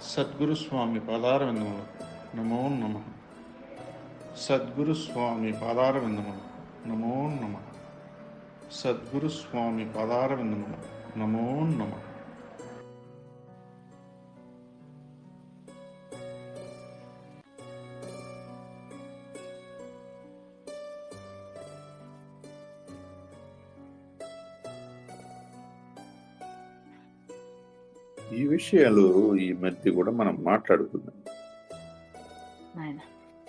తత్పదం సద్గురు స్వామి పాదారవిందములు. నమో నమ. సద్గురు స్వామి పాదారవిందములు. నమో నమ. సద్గురు స్వామి పాదారవిందములు. నమో నమ. ఈ విషయాలు ఈ మధ్య కూడా మనం మాట్లాడుకుందాం.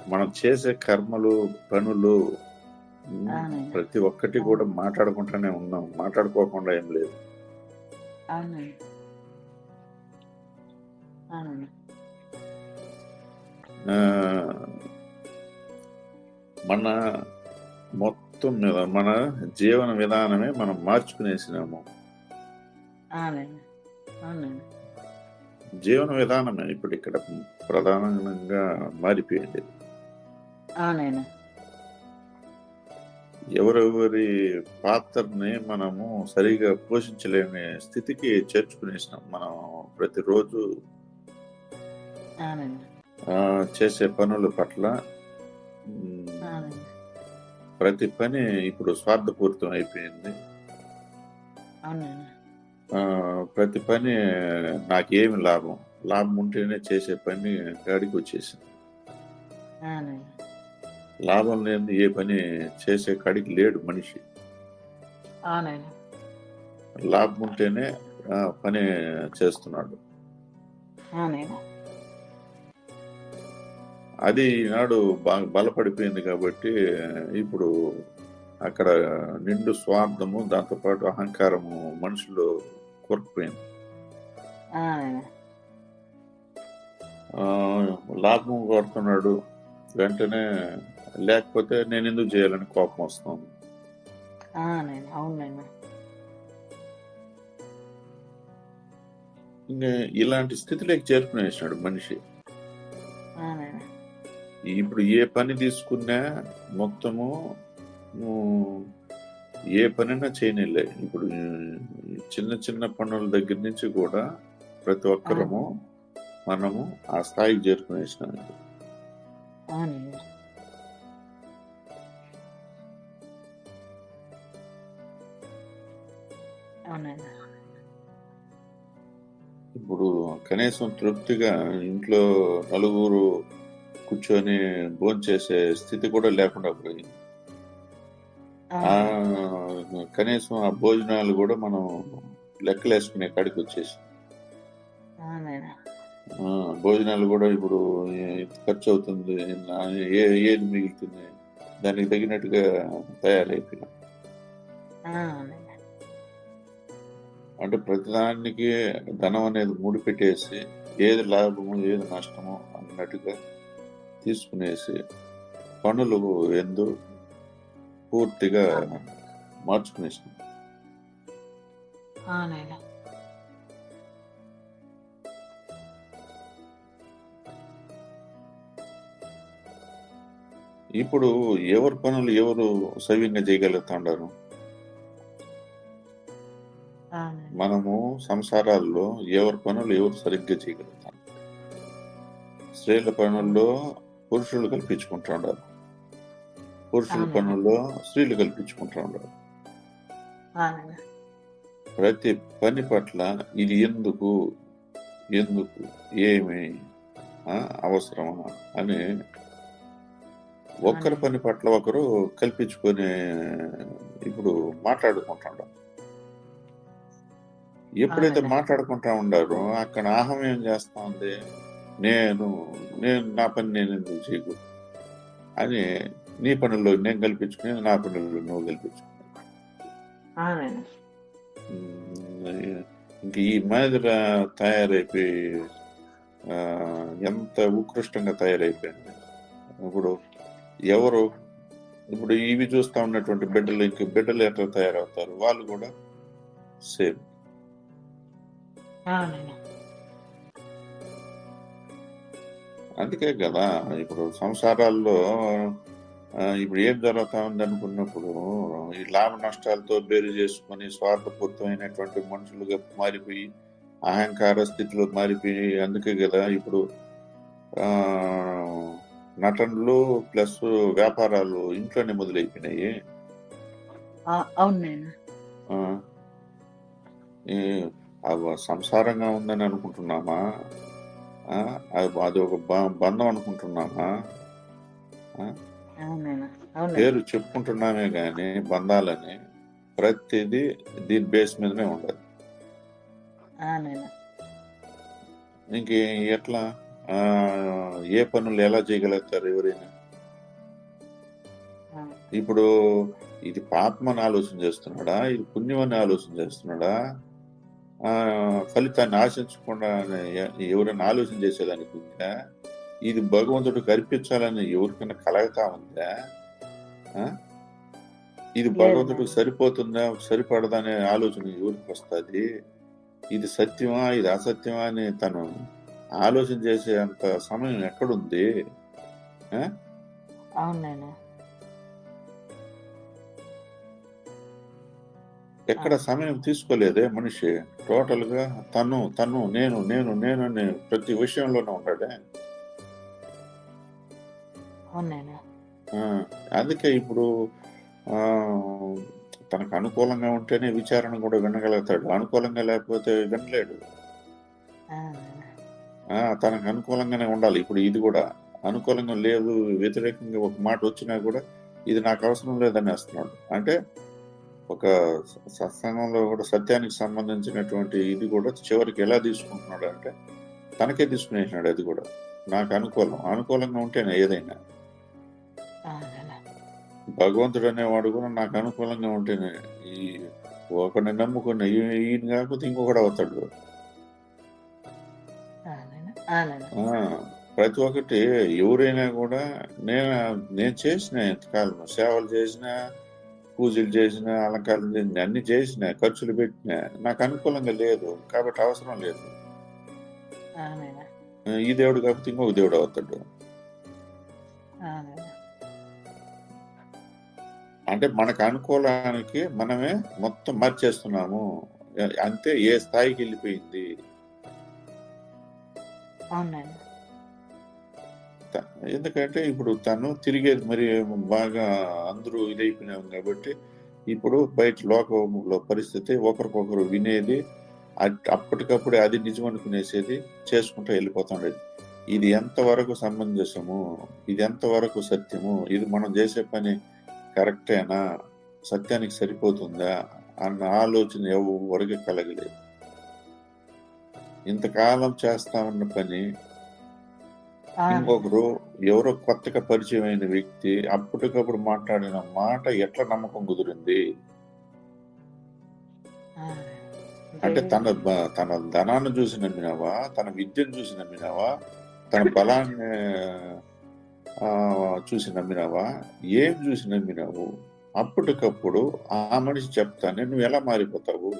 మనం చేసే కర్మలు పనులు. ప్రతి ఒక్కటి కూడా మాట్లాడుకుంటూనే ఉన్నాం. మాట్లాడుకోకుండా ఏం లేదు. మన మొత్తం మీద మన జీవన విధానమే మనం మార్చుకునేసినాము. జీవన విధానమే ఇప్పుడు ఇక్కడ ప్రధానంగా మారిపోయింది. ఎవరెవరి పాత్రని మనము సరిగా పోషించలేని స్థితికి చేర్చుకునేసినాం మనం ప్రతిరోజు. చేసే పనుల పట్ల ప్రతి పని ఇప్పుడు స్వార్థపూరితం అయిపోయింది. ప్రతి పని నాకేమి లాభం. లాభం ఉంటేనే చేసే పని గాడికి వచ్చేసింది. లాభం లేని ఏ పని చేసే కాడికి లేడు మనిషి. లాభం ఉంటేనే పని చేస్తున్నాడు. అది ఈనాడు బాగా బలపడిపోయింది కాబట్టి ఇప్పుడు అక్కడ నిండు స్వార్థము దాంతోపాటు అహంకారము మనుషులు అవునండి ఆ, లాభం కోరుతున్నాడు. వెంటనే లేకపోతే నేను ఎందుకు చేయాలని కోపం వస్తుంది. ఇలాంటి స్థితిలోకి చేరుకునేసినాడు మనిషి. ఇప్పుడు ఏ పని తీసుకున్నా మొత్తము ఏ పనైనా చేయనిలే. ఇప్పుడు చిన్న చిన్న పనుల దగ్గర నుంచి కూడా ప్రతి ఒక్కరము మనము ఆ స్థాయికి చేరుకునేసినాం అవునండి అవునండి. ఇప్పుడు కనీసం తృప్తిగా ఇంట్లో నలుగురు కూర్చొని భోంచేసే స్థితి కూడా లేకుండా పోయింది. కనీసం ఆ భోజనాలు కూడా మనం లెక్కలేసుకునే కాడికి వచ్చేసి. భోజనాలు కూడా ఇప్పుడు ఖర్చు అవుతుంది ఏ ఏది మిగులుతుంది దానికి తగినట్టుగా తయారైపోయినా. అంటే ప్రతిదానికి ధనం అనేది ముడిపెట్టేసి ఏది లాభము ఏది నష్టము అన్నట్టుగా తీసుకునేసి పనులు ఎందు పూర్తిగా మార్చుకునేసినాం. అవునండి ఇప్పుడు ఎవరి పనులు ఎవరు సవ్యంగా చేయగలుగుతుండారు? మనము సంసారాల్లో ఎవరి పనులు ఎవరు సరిగ్గా చేయగలుగుతాం? స్త్రీల పనుల్లో పురుషులు కల్పించుకుంటా ఉన్నారు పురుషుల. పనుల్లో స్త్రీలు కల్పించుకుంటా ఉన్నారు ప్రతి పని పట్ల ఇది ఎందుకు ఎందుకు ఏమి అవసరమా అని ఒక్కరి పని పట్ల ఒకరు కల్పించుకొని ఇప్పుడు మాట్లాడుకుంటాం ఎప్పుడైతే. మాట్లాడుకుంటా ఉండారో అక్కడ అహం ఏం చేస్తా ఉంది నేను నేను నా పని నేను ఎందుకు చేయకు అని నీ పనుల్లో నేను కల్పించుకుని నా పనుల్లో నువ్వు కల్పించుకుని ఇంక ఈ మాదిరి తయారైపోయి ఎంత ఉత్కృష్టంగా తయారైపోయింది ఇప్పుడు ఎవరు? ఇప్పుడు ఇవి చూస్తా ఉన్నటువంటి బిడ్డలు ఇంక బిడ్డలు ఎట్లా తయారవుతారు? వాళ్ళు కూడా సేమ్. అందుకే కదా ఇప్పుడు సంసారాల్లో ఇప్పుడు ఏం జరుగుతా ఉంది అనుకున్నప్పుడు ఈ లాభ నష్టాలతో బేరు చేసుకొని స్వార్థపూరితమైనటువంటి మనుషులుగా మారిపోయి అహంకార స్థితిలో మారిపోయి అందుకే కదా ఇప్పుడు నటనలు ప్లస్ వ్యాపారాలు ఇంట్లోనే మొదలైపోయినాయి. సంసారంగా ఉందని అనుకుంటున్నామా? అది ఒక బంధం అనుకుంటున్నామా? పేరు చెప్పుకుంటున్నామే కానీ బంధాలని ప్రతిదీ దీని బేస్ మీదనే ఉండదు ఇంక ఎట్లా? ఏ పనులు ఎలా చేయగలుగుతారు ఎవరైనా? ఇప్పుడు ఇది పాపమని ఆలోచన చేస్తున్నాడా? ఇది పుణ్యమని ఆలోచన చేస్తున్నాడా? ఆ, ఫలితాన్ని ఆశించకుండా ఎవరైనా ఆలోచన చేసేదానికి ఉందా ఇది భగవంతుడికి అర్పించాలని ఎవరికైనా కలగతా ఉందా? ఇది నాన్న. సరిపోతుందా సరిపడదా అనే ఆలోచన ఎవరికి వస్తుంది? ఇది సత్యమా ఇది అసత్యమా అని తను ఆలోచన చేసే అంత సమయం ఎక్కడుంది? ఎక్కడ సమయం తీసుకోలేదే మనిషి? టోటల్గా తను తను నేను నేను నేను అని ప్రతి విషయంలోనే ఉంటాడే అందుకే ఇప్పుడు తనకు అనుకూలంగా ఉంటేనే విచారణ కూడా వినగలుగుతాడు. అనుకూలంగా లేకపోతే వినలేడు. తనకు అనుకూలంగానే ఉండాలి. ఇప్పుడు ఇది కూడా అనుకూలంగా లేదు వ్యతిరేకంగా ఒక మాట వచ్చినా కూడా ఇది నాకు అవసరం లేదని వేస్తున్నాడు అంటే ఒక సత్సంగంలో కూడా సత్యానికి సంబంధించినటువంటి ఇది కూడా చివరికి ఎలా తీసుకుంటున్నాడు అంటే తనకే తీసుకునేసినాడు అది కూడా. నాకు అనుకూలం. అనుకూలంగా ఉంటేనే ఏదైనా. భగవంతుడు అనేవాడు కూడా నాకు అనుకూలంగా ఉంటేనే ఈ ఒకరిని నమ్ముకున్న ఈయన కాకపోతే ఇంకొకడు అవుతాడు. ప్రతి ఒక్కటి ఎవరైనా కూడా నేను నేను చేసిన ఎంతకాలం సేవలు చేసిన పూజలు చేసిన అలంకారం చేసిన అన్ని చేసిన ఖర్చులు పెట్టిన నాకు అనుకూలంగా లేదు కాబట్టి అవసరం లేదు. ఈ దేవుడు కాకపోతే ఇంకొక దేవుడు అవుతాడు. అంటే మనకు అనుకూలానికి మనమే మొత్తం మార్చేస్తున్నాము. అంతే ఏ స్థాయికి వెళ్ళిపోయింది. ఎందుకంటే ఇప్పుడు తను తిరిగేది మరి బాగా అందరూ ఇదైపోయినాం కాబట్టి ఇప్పుడు బయట లోకంలో పరిస్థితి ఒకరికొకరు వినేది అప్పటికప్పుడే అది నిజం అనుకునేసేది చేసుకుంటూ వెళ్ళిపోతుండేది. ఇది ఎంతవరకు సమంజసము ఇది ఎంతవరకు సత్యము ఇది మనం చేసే పని కరెక్టేనా సత్యానికి సరిపోతుందా అన్న ఆలోచన ఎవరికి కలగలేదు ఇంతకాలం చేస్తా ఉన్న పని ఇంకొకరు ఎవరో కొత్తగా పరిచయం అయిన వ్యక్తి అప్పటికప్పుడు మాట్లాడిన మాట ఎట్లా నమ్మకం కుదిరింది? అంటే తన తన ధనాన్ని చూసి నమ్మినావా? తన విద్యను చూసి నమ్మినావా? తన బలాన్ని చూసి నమ్మినావా? ఏం చూసి నమ్మినావు? అప్పటికప్పుడు ఆ మనిషి చెప్తానే నువ్వు ఎలా మారిపోతావు?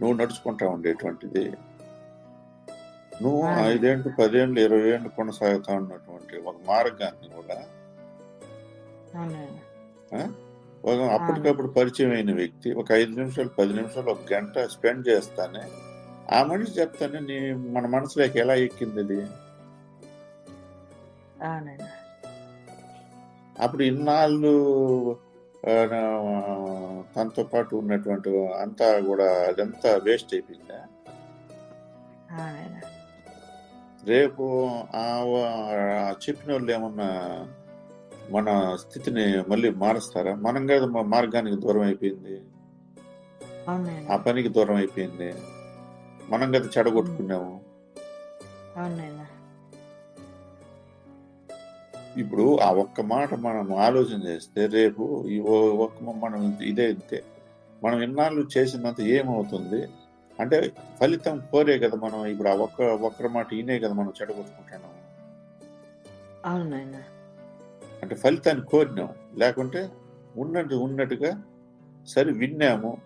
నువ్వు నడుచుకుంటా ఉండేటువంటిది. నువ్వు. ఐదేండ్లు పదేండ్లు ఇరవై ఏళ్ళు కొనసాగుతా ఉన్నటువంటి ఒక మార్గాన్ని కూడా ఒక అప్పటికప్పుడు పరిచయం అయిన వ్యక్తి ఒక ఐదు నిమిషాలు పది నిమిషాలు ఒక గంట స్పెండ్ చేస్తానే ఆ మనిషి చెప్తానే నీ మన మనసులోకి ఎలా ఎక్కింది అది? అప్పుడు ఇన్నాళ్ళు తనతో పాటు ఉన్నటువంటి అంతా కూడా అదంతా వేస్ట్ అయిపోయిందా? రేపు ఆ చెప్పిన వాళ్ళు ఏమన్నా మన స్థితిని మళ్ళీ మారుస్తారా? మనం కదా మార్గానికి దూరం అయిపోయింది. ఆ పనికి దూరం అయిపోయింది. మనం కదా చెడగొట్టుకున్నాము. అవునైనా ఇప్పుడు ఆ ఒక్క మాట మనం ఆలోచన చేస్తే రేపు ఒక్క మనం ఇదే ఇంతే. మనం ఇన్నాళ్ళు చేసినంత ఏమవుతుంది? అంటే ఫలితం కోరే కదా మనం ఇప్పుడు ఆ ఒక్క ఒక్కరి మాట ఈయనే కదా మనం నాయన. అంటే ఫలితాన్ని కోరినాం. లేకుంటే ఉన్నట్టు ఉన్నట్టుగా సరే విన్నాము.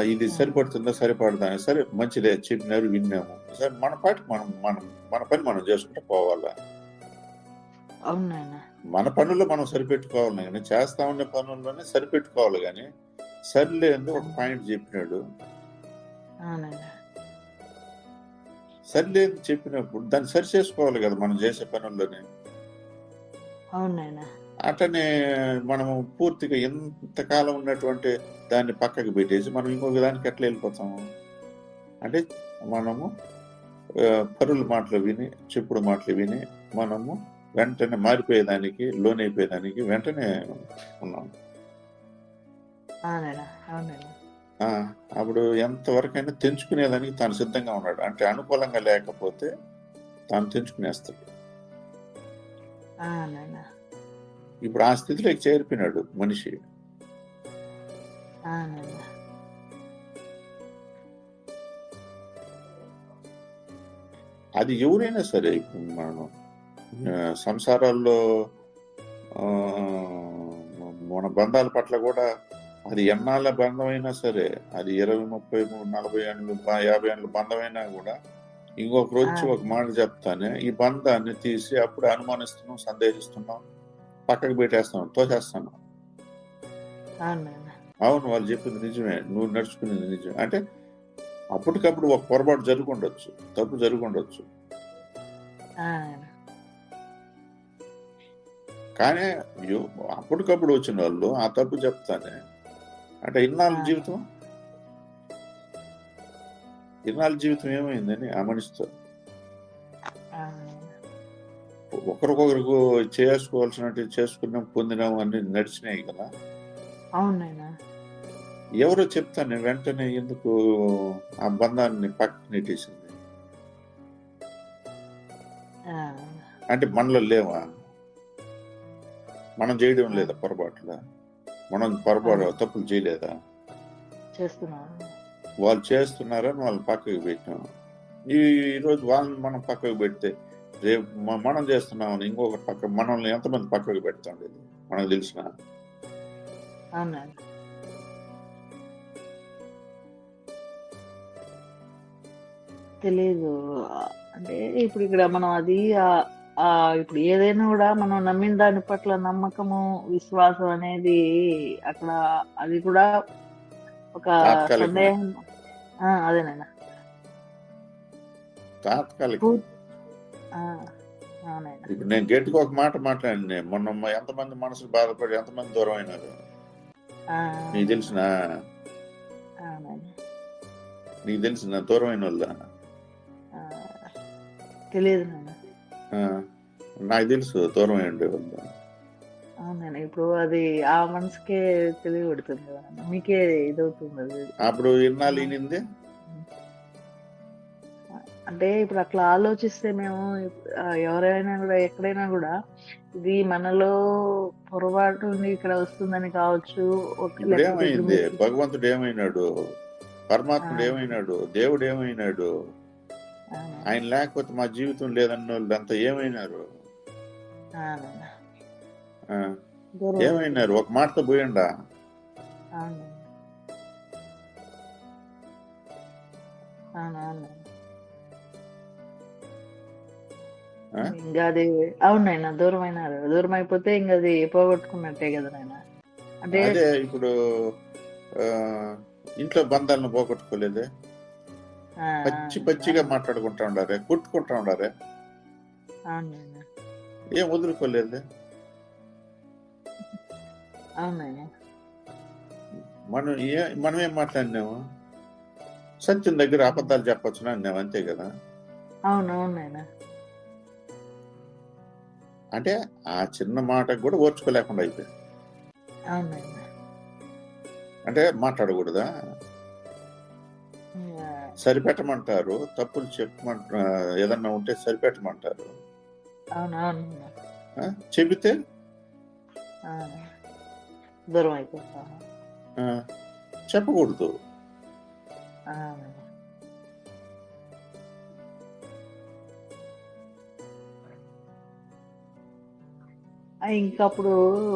ఇది సరిపడుతుందా సరిపడదా? సరే మంచిదే చెప్పినారు విన్నాము. సరే మన పాటికి మనం మనం మన పని మనం చేసుకుంటూ పోవాలా? మన పనుల్లో మనం సరిపెట్టుకోవాలి కానీ చేస్తా ఉన్న పనుల్లోనే సరిపెట్టుకోవాలి కానీ సరిలేదు ఒక పాయింట్ చెప్పినాడు. అవునండి సరిలేదు చెప్పినప్పుడు దాన్ని సరి చేసుకోవాలి కదా మనం చేసే పనుల్లోనే. అట్లనే మనము పూర్తిగా ఎంతకాలం ఉన్నటువంటి దాన్ని పక్కకు పెట్టేసి మనం ఇంకొక దానికి ఎట్లా వెళ్ళిపోతాము? అంటే మనము పరుల మాటలు విని చెప్పుడు మాటలు విని మనము వెంటనే మారిపోయేదానికి లోన్ అయిపోయేదానికి వెంటనే ఉన్నాం. అప్పుడు ఎంతవరకైనా తెంచుకునేదానికి తాను సిద్ధంగా ఉన్నాడు. అంటే అనుకూలంగా లేకపోతే తాను తెంచుకునేస్తాడు. ఇప్పుడు ఆ స్థితిలోకి చేరిపోయినాడు మనిషి. అది ఎవరైనా సరే ఇప్పుడు మనం సంసారాల్లో మన బంధాల పట్ల కూడా అది ఎన్నాళ్ళ బంధమైనా సరే అది ఇరవై ముప్పై మూడు నలభై ఏళ్ళు యాభై ఏళ్ళ బంధమైనా కూడా ఇంకొక రోజు ఒక మాట చెప్తానే ఈ బంధాన్ని తీసి అప్పుడు అనుమానిస్తున్నాం సందేహిస్తున్నాం పక్కకు పెట్టేస్తున్నాం తోసేస్తున్నాం. అవునైనా అవును వాళ్ళు చెప్పింది నిజమే నువ్వు నడుచుకునేది నిజమే. అంటే అప్పటికప్పుడు ఒక పొరపాటు జరుగుండొచ్చు తప్పు జరుగుండొచ్చు. కానీ అప్పటికప్పుడు వచ్చిన వాళ్ళు ఆ తప్పు చెప్తానే. అంటే ఇన్నాళ్ళ. జీవితం? ఇన్నాళ్ళ జీవితం ఏమైందని ఆ మనిషితో? ఒకరికొకరికి చేసుకోవాల్సినట్టు చేసుకున్నాం పొందినాం అన్ని నడిచినాయి కదా. అవునైనా ఎవరో చెప్తాను వెంటనే ఎందుకు ఆ బంధాన్ని పక్కన నెట్టేసింది? అంటే మనలో లేవా? మనం చేయడం లేదా పొరపాట్ల మనం పొరపాటు తప్పులు చేయలేదా? వాళ్ళు చేస్తున్నారని వాళ్ళు పక్కకు పెట్టాం. ఈ ఈ రోజు వాళ్ళని మనం పక్కకు పెడితే రేపు మనం చేస్తున్నామని ఇంకొకటి పక్క మనల్ని ఎంతమంది పక్కకు పెడతాం ఇది మనకు తెలిసిన? తెలీదు. అంటే ఇప్పుడు ఇక్కడ మనం అది ఆ- ఇప్పుడు ఏదైనా కూడా మనం నమ్మిన దాని పట్ల నమ్మకము విశ్వాసం అనేది అక్కడ అది కూడా ఒక తాత్కాలికమే. సందేహం. ఆ, అదేనైనా తాత్కాలిక పూ- ఆ, అవునైనా ఇప్పుడు నేను గట్టిగా ఒక మాట మాట్లాడిన మొన్న మ- ఎంతమంది మనసుకు బాధపడి ఎంతమంది దూరం అయినారు ఆ, నీకు తెలిసిన? అవునైనా నీకు తెలిసిన? దూరం అయిన వాళ్ళ ఆ, తెలియదు నాన్న నాకు తెలుసు దూరం అయి ఉండేవాళ్ళు అవునండి ఇప్పుడు అది ఆ మనసుకే తెలియబడుతుంది కదా. మీకే ఇదవుతుంది అది. అప్పుడు ఇన్నాళ్ళు ఈనింది? అంటే ఇప్పుడు అట్లా ఆలోచిస్తే మేము ఎవరైనా కూడా ఎక్కడైనా కూడా ఇది మనలో పొరపాటు ఇక్కడ వస్తుందని కావచ్చు ఇప్పుడు ఏమైంది? భగవంతుడు ఏమైనాడు? పరమాత్ముడు. ఏమైనాడు? దేవుడు ఏమైనాడు? ఆయన లేకపోతే మా జీవితం లేదన్న వాళ్ళు అంతా ఏమైనారు ఏమైనారు? ఒక మాటతో పోయండా? ఇంకా అది అవునైనా దూరం అయినారు. దూరం అయిపోతే ఇంకా అది పోగొట్టుకున్నట్టే కదా నాయన. అంటే ఇప్పుడు ఆ, ఇంట్లో బంధాలను పోగొట్టుకోలేదే? పచ్చి పచ్చిగా మాట్లాడుకుంటా ఉండారే కొట్టుకుంటా ఉండారే? ఏం వదులుకోలేదు మనం ఏ మనం ఏం మాట్లాడినాము? సత్యం దగ్గర అబద్ధాలు చెప్పొచ్చునా అన్నాము అంతే కదా? అంటే ఆ చిన్న మాటకు కూడా ఓర్చుకోలేకుండా అయిపోయింది. అంటే మాట్లాడకూడదా? సరిపెట్టమంటారు తప్పులు చెప్పమంట ఏదన్నా ఉంటే సరిపెట్టమంటారు? చెబితే? దూరం చెప్పకూడదు. ఆ, ఆ, ఇంకా అప్పుడు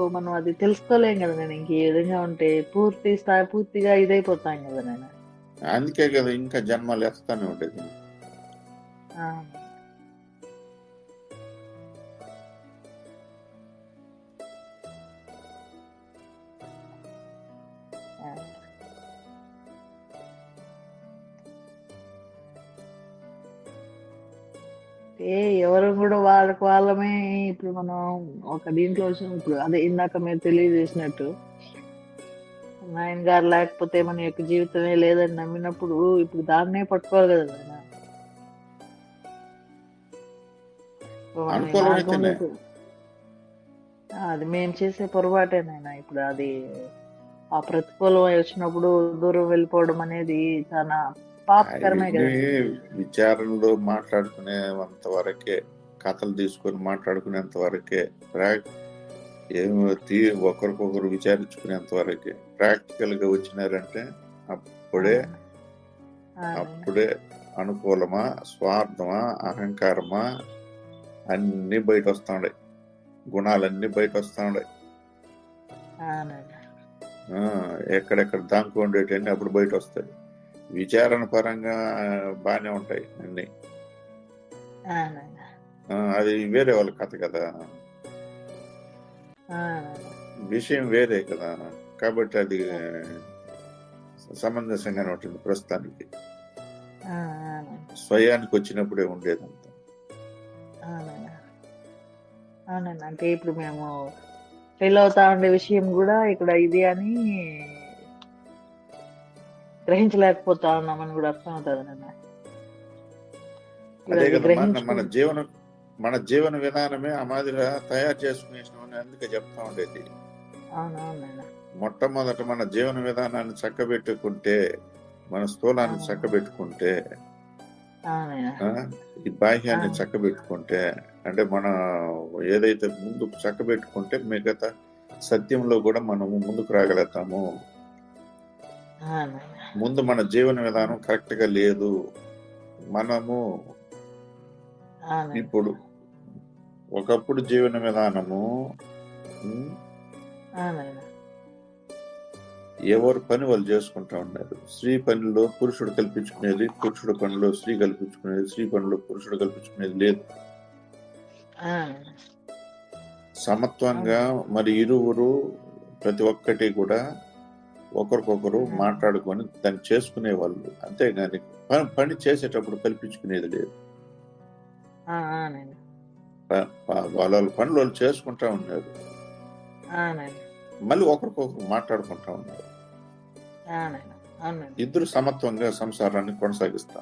మనం అది తెలుసుకోలేం కదా నేను ఇంక ఏ విధంగా ఉంటే పూర్తి స్థాయి పూర్తిగా ఇదైపోతాం కదా నేను. అందుకే కదా ఇంకా జన్మలు వేస్తానే ఉండేది ఏ ఎవరు కూడా వాళ్ళకి వాళ్ళమే. ఇప్పుడు మనం ఒక దీంట్లో వచ్చిన. ఇప్పుడు అదే ఇందాక మీరు తెలియజేసినట్టు నాయన గారు లేకపోతే మన యొక్క జీవితమే లేదని నమ్మినప్పుడు ఇప్పుడు దాన్నే పట్టుకోవాలి కదా నాయన. అది మేము చేసే పొరపాటేనైనా ఇప్పుడు అది ఆ ప్రతికూలం వచ్చినప్పుడు దూరం వెళ్ళిపోవడం అనేది చాలా పాపకరమే కదా. విచారణలో మాట్లాడుకునేంత వరకే కథలు తీసుకొని మాట్లాడుకునేంత వరకే ఏమో తీ ఒకరికొకరు విచారించుకునేంత వరకే ప్రాక్టికల్గా వచ్చినారంటే అప్పుడే అప్పుడే అనుకూలమా స్వార్థమా అహంకారమా అన్ని బయట వస్తాండే గుణాలన్నీ బయట నాయన. ఆ, ఎక్కడెక్కడ దాంకుండేటన్ని అప్పుడు బయట వస్తాయి విచారణ పరంగా బాగానే ఉంటాయి అన్ని. అది వేరే వాళ్ళ కథ కదా. విషయం వేరే కదా. కాబట్టి అది సమంజసంగానే ఉంటుంది ప్రస్తుతానికి. స్వయానికి వచ్చినప్పుడే ఉండేదంతా. అవునండి. అంటే ఇప్పుడు మేము ఫెయిల్ అవుతా ఉండే విషయం కూడా ఇక్కడ ఇది అని గ్రహించలేకపోతా ఉన్నామని కూడా అర్థం అవుతుంది అదే కదా మన జీవన మన జీవన విధానమే ఆ మాదిరిగా తయారు చేసుకునేసినామని అందుకే చెప్తా ఉండేది. మొట్టమొదట మన జీవన విధానాన్ని చక్కబెట్టుకుంటే మన స్థూలాన్ని. చక్కబెట్టుకుంటే ఈ బాహ్యాన్ని. చక్కబెట్టుకుంటే అంటే మన ఏదైతే ముందు చక్కబెట్టుకుంటే మిగతా సత్యంలో కూడా మనము ముందుకు రాగలుగుతాము. ముందు మన జీవన విధానం కరెక్ట్గా లేదు. మనము ఇప్పుడు ఒకప్పుడు జీవన విధానము ఎవరు పని వాళ్ళు చేసుకుంటా ఉన్నారు స్త్రీ పనిలో పురుషుడు కల్పించుకునేది పురుషుడు పనిలో స్త్రీ కల్పించుకునేది స్త్రీ పనిలో పురుషుడు కల్పించుకునేది లేదు. సమత్వంగా మరి ఇరువురు ప్రతి ఒక్కటి కూడా ఒకరికొకరు. మాట్లాడుకొని దాన్ని చేసుకునే వాళ్ళు అంతేగాని పని చేసేటప్పుడు కల్పించుకునేది లేదు. వాళ్ళ పనులు వాళ్ళు చేసుకుంటా ఉన్నారు. మళ్ళీ ఒకరికొకరు మాట్లాడుకుంటా ఉన్నారు. ఇద్దరు సమత్వంగా సంసారాన్ని కొనసాగిస్తా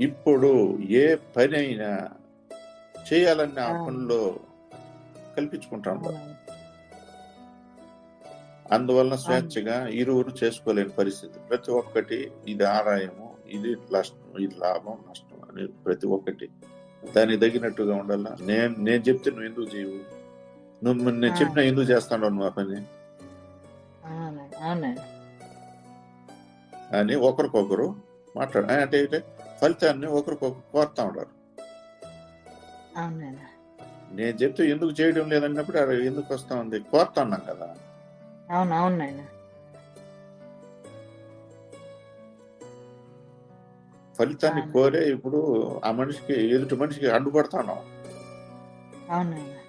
ఇప్పుడు ఏ పని అయినా చేయాలన్న ఆ. పనిలో కల్పించుకుంటా ఉన్నారు. అందువలన స్వేచ్ఛగా ఇరువురు చేసుకోలేని పరిస్థితి. ప్రతి ఒక్కటి ఇది ఆదాయము ఇది నష్టం ఇది లాభం నష్టం అని ప్రతి ఒక్కటి. దానికి తగినట్టుగా ఉండాల? నేను నేను చెప్తే నువ్వు ఎందుకు చేయవు? నువ్వు నేను. చెప్పినా ఎందుకు చేస్తాను నువ్వు ఆ పని? అని ఒకరికొకరు మాట్లాడు అంటే ఏంటి? ఫలితాన్ని ఒకరికొకరు కోరుతా ఉన్నారు. నేను చెప్తే ఎందుకు చేయడం లేదన్నప్పుడు ఎందుకు వస్తా ఉంది? కోరుతా ఉన్నాం కదా. అవును ఫలితాన్ని. కోరే ఇప్పుడు ఆ మనిషికి ఎదుటి మనిషికి అడ్డుపడతాను. అవునైనా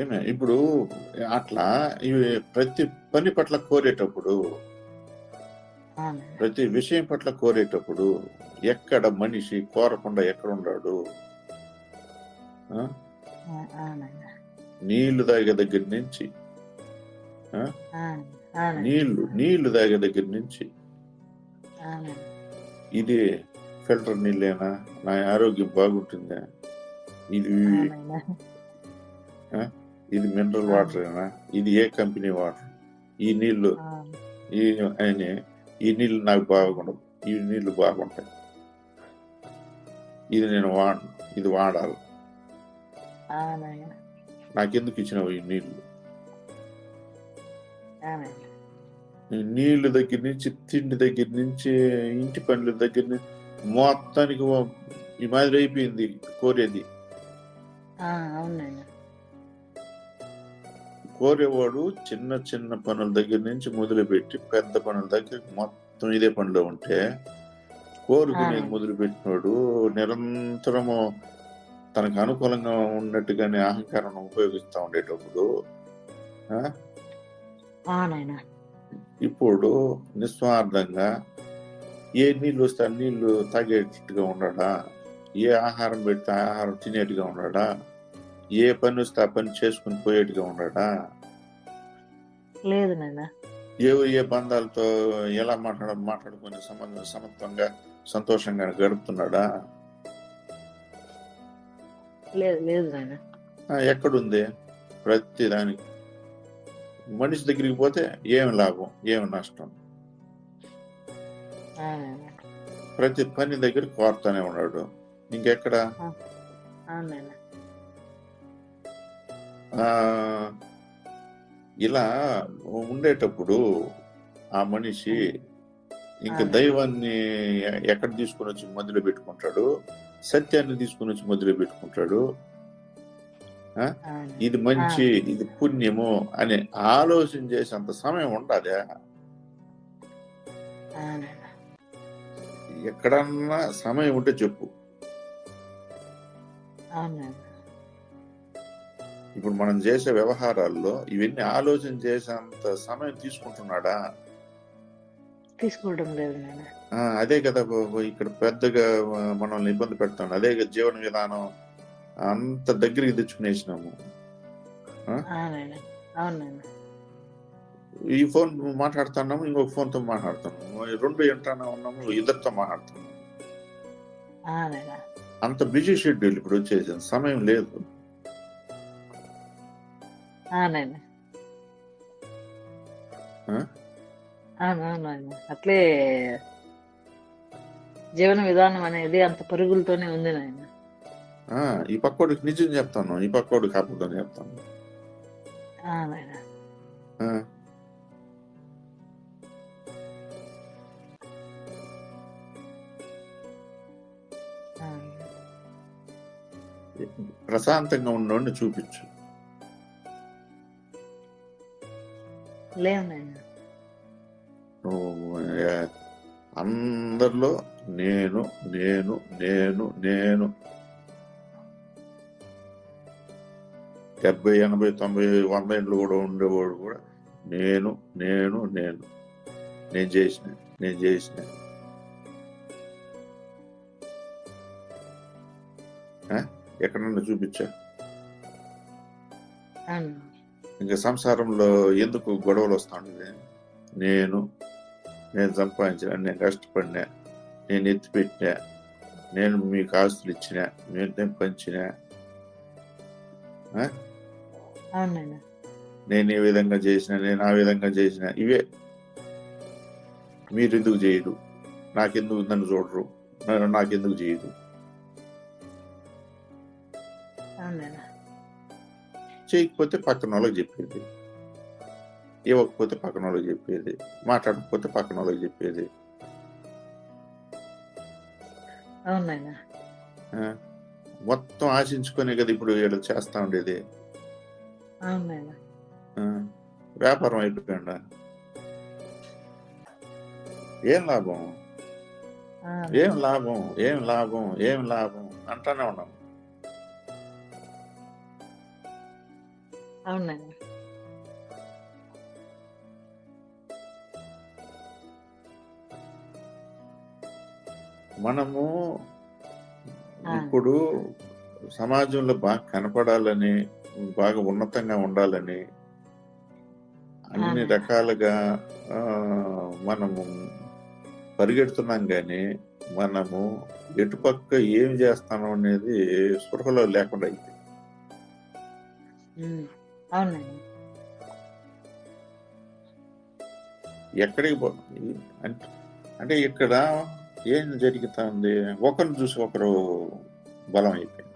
ఏమే ఇప్పుడు అట్లా ఇవి ప్రతి పని పట్ల కోరేటప్పుడు ప్రతి విషయం పట్ల కోరేటప్పుడు ఎక్కడ మనిషి కోరకుండా ఎక్కడ ఉన్నాడు నీళ్ళు తాగే దగ్గర నుంచి నీళ్ళు నీళ్ళు తాగే దగ్గర నుంచి ఇది ఫిల్టర్ నీళ్ళేనా? నా ఆరోగ్యం బాగుంటుందా? ఇది ఇది మినరల్ వాటరేనా? ఇది ఏ కంపెనీ వాటర్? ఈ నీళ్ళు ఈ ఆయన ఈ నీళ్ళు నాకు బాగుండవు. ఈ నీళ్ళు బాగుంటాయి. ఇది నేను వాడను ఇది వాడాలి. నాకెందుకు ఇచ్చినావు ఈ నీళ్ళు? నీళ్ళు దగ్గర నుంచి తిండి దగ్గర నుంచి ఇంటి పనుల దగ్గర నుంచి మొత్తానికి ఈ మాదిరి అయిపోయింది కోరేది. కోరేవాడు చిన్న చిన్న పనుల దగ్గర నుంచి మొదలుపెట్టి పెద్ద పనుల దగ్గర మొత్తం ఇదే పనిలో ఉంటే కోరుకునేది. మొదలుపెట్టినోడు నిరంతరము తనకు అనుకూలంగా ఉన్నట్టుగానే అహంకారం ఉపయోగిస్తూ ఉండేటప్పుడు ఇప్పుడు నిస్వార్థంగా ఏ నీళ్ళు వస్తే ఆ నీళ్ళు తాగేటట్టుగా ఉండడా ఏ ఆహారం పెడితే ఆహారం తినేట్టుగా ఉండడా ఏ పని వస్తే ఆ పని చేసుకుని పోయేట్టుగా ఉండడా లేదు నాయన. ఏ ఏ బంధాలతో ఎలా మాట్లాడ మాట్లాడుకుని సంబంధం సమత్వంగా సంతోషంగా గడుపుతున్నాడా? లేదు లేదు నాయన. ఎక్కడుంది? ప్రతి దానికి మనిషి దగ్గరికి పోతే ఏమి లాభం ఏమి నష్టం? ప్రతి పని దగ్గర కోరుతానే ఉన్నాడు. ఇంకెక్కడ? ఇలా ఉండేటప్పుడు ఆ మనిషి ఇంకా. దైవాన్ని ఎక్కడ తీసుకుని వచ్చి మధ్యలో పెట్టుకుంటాడు? సత్యాన్ని తీసుకుని వచ్చి మధ్యలో పెట్టుకుంటాడు. ఇది మంచి ఇది పుణ్యము అని ఆలోచన చేసేంత సమయం ఉండదే అవునైనా ఎక్కడన్నా సమయం ఉంటే చెప్పు. ఇప్పుడు మనం చేసే వ్యవహారాల్లో ఇవన్నీ ఆలోచన చేసేంత సమయం తీసుకుంటున్నాడా? తీసుకోవడం లేదు అదే కదా ఇక్కడ పెద్దగా మనల్ని ఇబ్బంది పెడతాను అదే జీవన విధానం. అంత దగ్గరికి తెచ్చుకునేసినాము ఈ ఫోన్ మాట్లాడుతున్నాము ఇంకొక ఫోన్తో మాట్లాడుతున్నాము రెండు ఎంటానా ఉన్నాము ఇద్దరితో మాట్లాడుతున్నాము. అంత బిజీ షెడ్యూల్ ఇప్పుడు వచ్చేసింది సమయం లేదు. అట్లే జీవన విధానం అనేది అంత పరుగులతోనే ఉంది నాయన ఈ పక్కోడికి నిజం చెప్తాను. ఈ పక్కోడికి అబద్ధం చెప్తాను. ప్రశాంతంగా ఉన్నోడిని చూపించు. అందరిలో నేను నేను నేను నేను డెబ్బై ఎనభై తొంభై వంద ఏళ్ళు కూడా ఉండేవాడు కూడా నేను నేను నేను. నేను చేసిన నేను చేసిన? ఎక్కడన్నా చూపించా? ఇంకా సంసారంలో ఎందుకు గొడవలు వస్తాండేది నేను నేను సంపాదించిన నేను కష్టపడినా నేను ఎత్తిపెట్టినా నేను మీకు ఆస్తులు ఇచ్చిన నేను పంచిన నేను ఈ విధంగా చేసిన నేను ఆ విధంగా చేసిన ఇవే. మీరు ఎందుకు చేయరు? నాకెందుకు నన్ను చూడరు? నాకెందుకు నాయన చేయకపోతే పక్కన వాళ్ళకి చెప్పేది. ఇవ్వకపోతే పక్కన వాళ్ళకి చెప్పేది. మాట్లాడకపోతే పక్కన వాళ్ళకి చెప్పేది. మొత్తం ఆశించుకునే కదా ఇప్పుడు వీళ్ళు చేస్తా ఉండేది. వ్యాపారం అయిపోయిందా? ఏం లాభం. ఏం లాభం? ఏం లాభం? ఏం లాభం? అంటానే ఉన్నాం. అవును నాయన మనము. ఇప్పుడు సమాజంలో బాగా కనపడాలని బాగా ఉన్నతంగా ఉండాలని అన్ని. రకాలుగా మనము పరిగెడుతున్నాం కానీ మనము ఎటుపక్క ఏం చేస్తాం అనేది స్పృహలో లేకుండా నాయన ఎక్కడికి పో అంటే ఇక్కడ ఏం జరుగుతుంది? ఒకరిని చూసి ఒకరు బలం అయిపోయింది.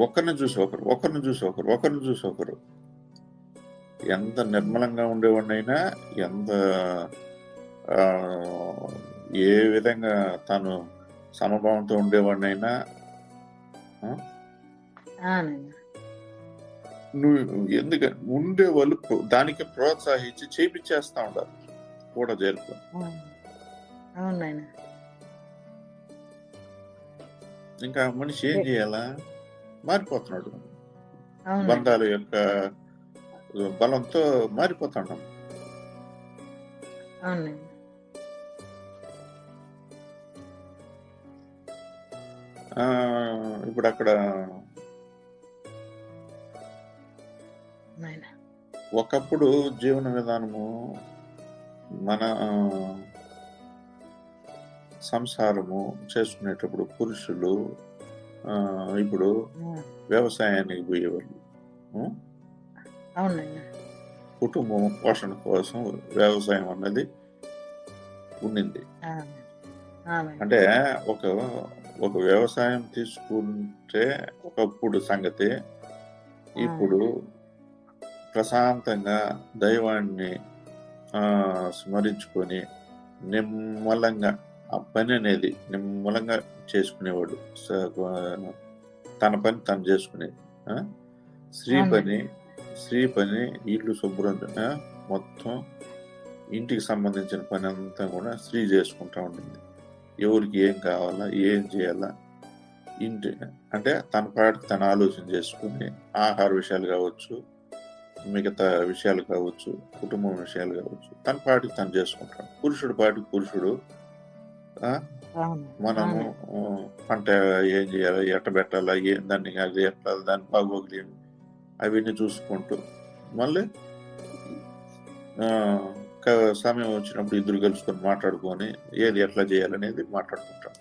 ఒకరిని చూసి ఒకరు ఒకరిని చూసి ఒకరు ఒకరిని చూసి ఒకరు. ఎంత నిర్మలంగా ఉండేవాడినైనా ఎంత ఏ విధంగా తాను సమభావంతో ఉండేవాడినైనా నువ్వు ఎందుకు ఉండే వాళ్ళు దానికి ప్రోత్సహించి చేపించేస్తా ఉండాలి. కూడా చేరుకో ఆ. అవును. నాయన ఇంకా మనిషి ఏం చేయాలా? మారిపోతున్నాడు. బంధాల యొక్క బలంతో మారిపోతున్నాం. ఇప్పుడు అక్కడ ఒకప్పుడు జీవన విధానము మన సంసారము చేసుకునేటప్పుడు పురుషులు ఇప్పుడు. వ్యవసాయానికి పోయేవాళ్ళు. కుటుంబం పోషణ కోసం వ్యవసాయం అన్నది ఉండింది. అంటే ఒక ఒక వ్యవసాయం తీసుకుంటే ఒకప్పుడు సంగతి ఇప్పుడు ప్రశాంతంగా దైవాన్ని స్మరించుకొని నిమ్మలంగా ఆ పని అనేది నిమ్మలంగా చేసుకునేవాడు. తన పని తను చేసుకునేది? స్త్రీ. పని స్త్రీ పని ఇల్లు శుభ్రం మొత్తం ఇంటికి సంబంధించిన పని అంతా కూడా స్త్రీ చేసుకుంటా ఉండింది. ఎవరికి ఏం కావాలా ఏం చేయాలా? ఇంటి అంటే తన పాటికి తన ఆలోచన చేసుకుని ఆహార విషయాలు కావచ్చు మిగతా విషయాలు కావచ్చు కుటుంబం విషయాలు కావచ్చు తన పాటికి తను చేసుకుంటాడు పురుషుడు పాటికి పురుషుడు మనము పంట ఏం చేయాలి ఎట్ట పెట్టాలా ఏం దాన్ని అది ఎట్లా దాని బాగోగులు ఏమి అవన్నీ చూసుకుంటూ. మళ్ళీ సమయం వచ్చినప్పుడు ఇద్దరు కలుసుకొని మాట్లాడుకొని ఏది ఎట్లా చేయాలనేది మాట్లాడుకుంటాం.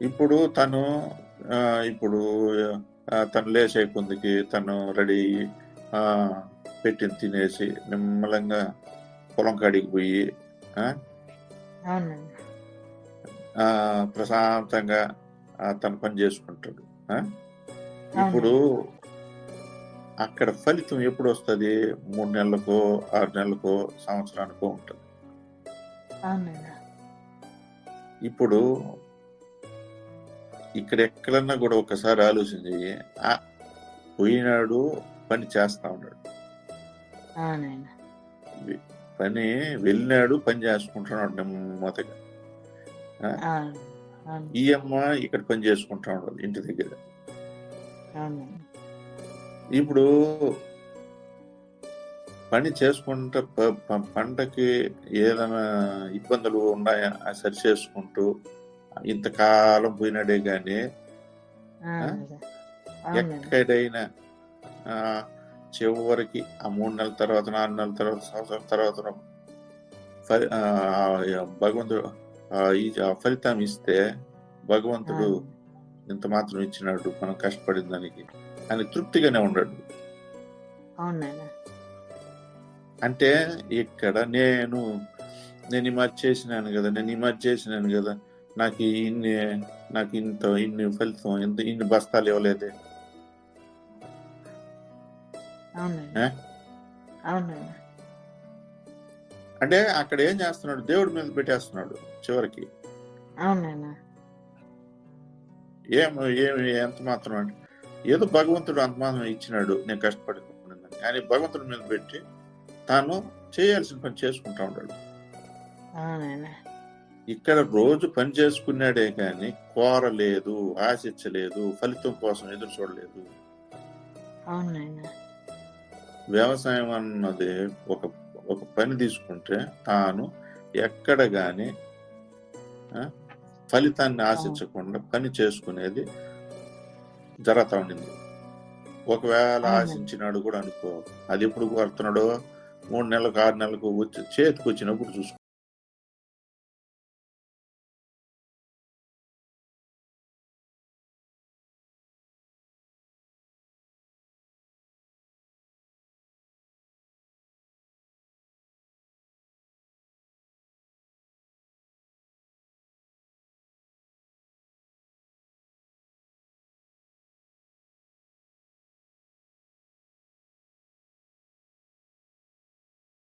ఇప్పుడు తను ఇప్పుడు తను లేచే కొందికి తను రెడీ పెట్టింది తినేసి నిమ్మలంగా పొలం కాడికి పోయి ప్రశాంతంగా తన పని చేసుకుంటాడు? ఇప్పుడు అక్కడ ఫలితం ఎప్పుడు వస్తుంది? మూడు నెలలకో ఆరు నెలలకో సంవత్సరానికో ఉంటుంది. ఇప్పుడు ఇక్కడ ఎక్కడన్నా కూడా ఒకసారి ఆలోచించి పోయినాడు పని చేస్తా ఉన్నాడు. పని వెళ్ళినాడు పని చేసుకుంటున్నాడు నెమ్మదిగా. ఈ అమ్మ ఇక్కడ పని చేసుకుంటా ఉన్నాడు ఇంటి దగ్గర. ఇప్పుడు పని చేసుకుంటే పంటకి ఏదైనా ఇబ్బందులు ఉన్నాయా? సరి చేసుకుంటూ ఇంతకాలం పోయినాడే కానీ ఎక్కడైనా చివరికి ఆ మూడు నెలల తర్వాత నాలుగు నెలల తర్వాత సంవత్సరం తర్వాత భగవంతుడు ఈ ఫలితం ఇస్తే భగవంతుడు ఇంత మాత్రం ఇచ్చినాడు మనం కష్టపడిన దానికి. అని తృప్తిగానే ఉండడు అంటే ఇక్కడ నేను నేను ఈ మధ్య చేసినాను కదా నేను ఈ మధ్య చేసినాను కదా నాకు ఇన్ని నాకు ఇంత ఇన్ని ఫలితం ఇంత ఇన్ని బస్తాలు ఇవ్వలేదే. అంటే అక్కడ ఏం చేస్తున్నాడు? దేవుడి మీద పెట్టేస్తున్నాడు చివరికి. అవును నాయన ఏం ఏమి ఎంత మాత్రం అంటే ఏదో భగవంతుడు అంత మాత్రం ఇచ్చినాడు నేను కష్టపడుకున్నాను కానీ భగవంతుడి మీద పెట్టి తాను చేయాల్సిన పని చేసుకుంటా ఉన్నాడు. ఇక్కడ రోజు పని చేసుకున్నాడే కానీ కోరలేదు ఆశించలేదు ఫలితం కోసం ఎదురు చూడలేదు. అవును నాయన వ్యవసాయం అన్నది ఒక ఒక పని తీసుకుంటే తాను ఎక్కడ గాని ఆ, ఫలితాన్ని ఆశించకుండా పని చేసుకునేది జరుగుతా ఉండింది. ఒకవేళ. ఆశించినాడు కూడా అనుకో అది ఎప్పుడు కోరుతున్నాడో? మూడు నెలలకు ఆరు నెలలకు వచ్చి చేతికి వచ్చినప్పుడు చూసుకో.